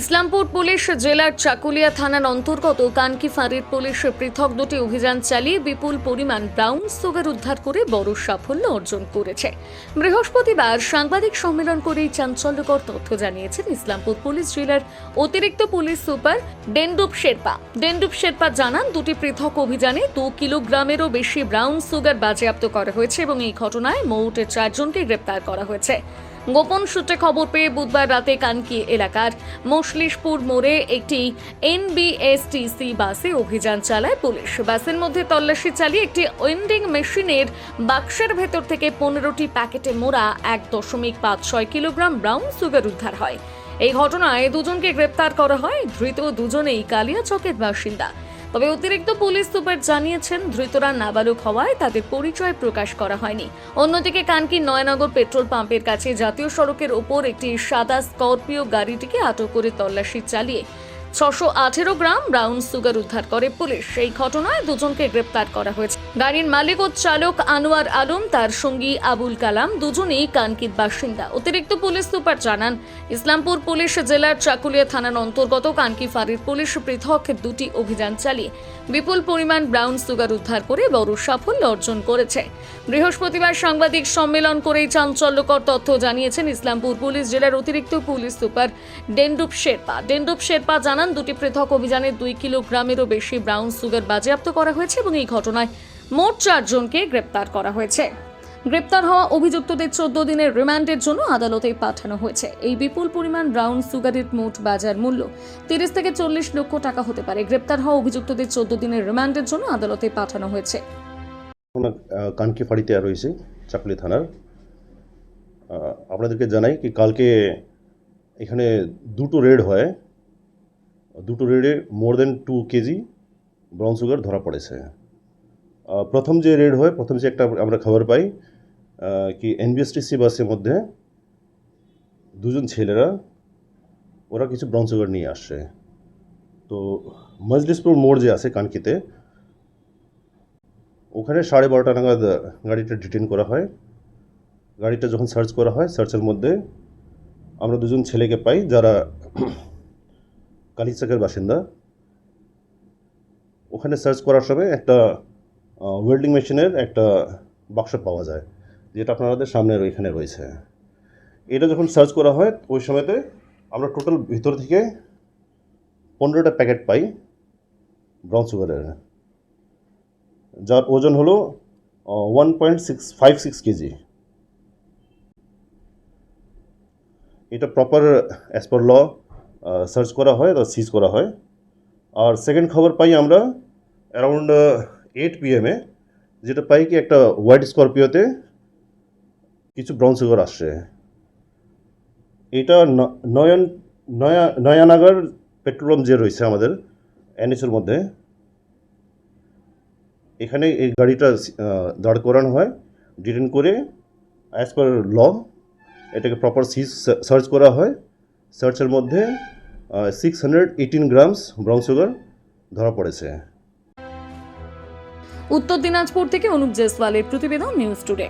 Islampur police জেলার চাকুলিয়া থানার অন্তর্গত কানকি ফাঁড়ির পুলিশ পৃথক দুটি অভিযান চালিয়ে বিপুল পরিমাণ ব্রাউন সুগার উদ্ধার করে বড় সাফল্য অর্জন করেছে। বৃহস্পতিবার সাংবাদিক সম্মেলন করে এই চাঞ্চল্যকর তথ্য জানিয়েছেন ইসলামপুর পুলিশ জেলার অতিরিক্ত পুলিশ সুপার ডেন্ডুপ শেরপা। ডেন্ডুপ শেরপা জানান, দুটি পৃথক অভিযানে দু কিলোগ্রামেরও বেশি ব্রাউন সুগার বাজেয়াপ্ত করা হয়েছে এবং এই ঘটনায় মোট চারজনকে গ্রেপ্তার করা হয়েছে। গোপন সূত্রে খবর পেয়ে বুধবার রাতে কানকি এলাকার মশলিশপুর মোড়ে একটি এনবিএসটিসি বাসে অভিযান চালায় পুলিশ। বাসের মধ্যে তল্লাশি চালিয়ে একটি ওয়েন্ডিং মেশিনের বাক্সের ভেতর থেকে পনেরোটি প্যাকেটে মোড়া এক দশমিক পাঁচ ছয় কিলোগ্রাম ব্রাউন সুগার উদ্ধার হয়। এই ঘটনায় দুজনকে গ্রেপ্তার করা হয়। ধৃত দুজনেই কালিয়াচকের বাসিন্দা। তবে অতিরিক্ত পুলিশ সুপার জানিয়েছেন, ধৃতরা নাবালক হওয়ায় তাদের পরিচয় প্রকাশ করা হয়নি। অন্যদিকে কানকি নয়নগর পেট্রোল পাম্পের কাছে জাতীয় সড়কের ওপর একটি সাদা স্করপিও গাড়িটিকে আটক করে তল্লাশি চালিয়ে ছশো আঠেরো গ্রাম ব্রাউন সুগার উদ্ধার করে পুলিশ। এই ঘটনায় দুজনকে গ্রেপ্তার করা হয়েছে। গাড়ির মালিক ও চালক আনোয়ার আলম, তার সঙ্গী আবুল কালাম দুজনেই কানকির বাসিন্দা। অতিরিক্ত পুলিশ সুপার জানান, ইসলামপুর পুলিশ জেলার চাকুলিয়া থানার অন্তর্গত কানকি ফাঁড়ির পুলিশ পৃথক দুটি অভিযান চালিয়ে বিপুল পরিমাণ ব্রাউন সুগার উদ্ধার করে বড় সাফল্য অর্জন করেছে। বৃহস্পতিবার সাংবাদিক সম্মেলন করে এই চাঞ্চল্যকর তথ্য জানিয়েছেন ইসলামপুর পুলিশ জেলার অতিরিক্ত পুলিশ সুপার ডেন্ডুপ শেরপা। ডেন্ডুপ শেরপা জানান দুটি পৃথক অভিযানে দুই কিলোগ্রামেরও বেশি ব্রাউন সুগার বাজেয়াপ্ত করা হয়েছে এবং এই ঘটনায় মোট চারজনকে গ্রেপ্তার করা হয়েছে। গ্রেপ্তার হওয়া অভিযুক্তদের চোদ্দ দিনের রিমান্ডের জন্য আদালতে পাঠানো হয়েছে। এই বিপুল পরিমাণ ব্রাউন সুগারের মোট বাজার মূল্য তিরিশ থেকে চল্লিশ লক্ষ টাকা হতে পারে। গ্রেপ্তার হওয়া অভিযুক্তদের চোদ্দ দিনের রিমান্ডের জন্য আদালতে পাঠানো হয়েছে। কানকি ফাঁড়িতে রয়েছে চাকলি থানার আপনাদেরকে জানাই কি কালকে এখানে দুটো রেড হয়। দুটো রেডে more than two KG brown sugar ধরা পড়েছে। প্রথম যে রেড হয়, প্রথম যে একটা আমরা খবর পাই কি এনবিএসটিসি বাসের মধ্যে দুজন ছেলেরা, ওরা কিছু ব্রাউন সুগার নিয়ে আসছে তো মজলিসপুর মোড় যে আছে কানকিতে, ওখানে সাড়ে বারোটা নাগাদ গাড়িটা ডিটেন করা হয়। গাড়িটা যখন সার্চ করা হয় সার্চের মধ্যে আমরা দুজন ছেলেকে পাই যারা কালিচাকের বাসিন্দা। ওখানে সার্চ করার সময় একটা ওয়েল্ডিং মেশিনের একটা বাক্স পাওয়া যায়, যেটা আপনাদের সামনে এখানে রয়েছে। এটা যখন সার্চ করা হয়, ওই সময়তে আমরা টোটাল ভিতর থেকে পনেরোটা প্যাকেট পাই ব্রাউন সুগারের যার ওজন হলো one point six five six KG. এটা proper as per law search করা হয় বা সিজ করা হয়। আর সেকেন্ড খবর পাই আমরা অ্যারাউন্ড এইট পিএমে যেটা পাই কি একটা হোয়াইট স্করপিওতে কিছু ব্রাউন সুগার আসছে। এটা নয়ন, নয়া, নয়ানাগার পেট্রোল পাম্প যে রয়েছে আমাদের এনএসের মধ্যে, এখানে এই গাড়িটা দাঁড় করানো হয়। ডিটেন করে অ্যাজ পার ল এটাকে প্রপার সিজ সার্চ করা হয়। সার্চের মধ্যে six hundred eighteen grams brown sugar ধরা পড়েছে। উত্তর দিনাজপুর থেকে অনুপ জেসওয়ালের প্রতিবেদন নিউজ টুডে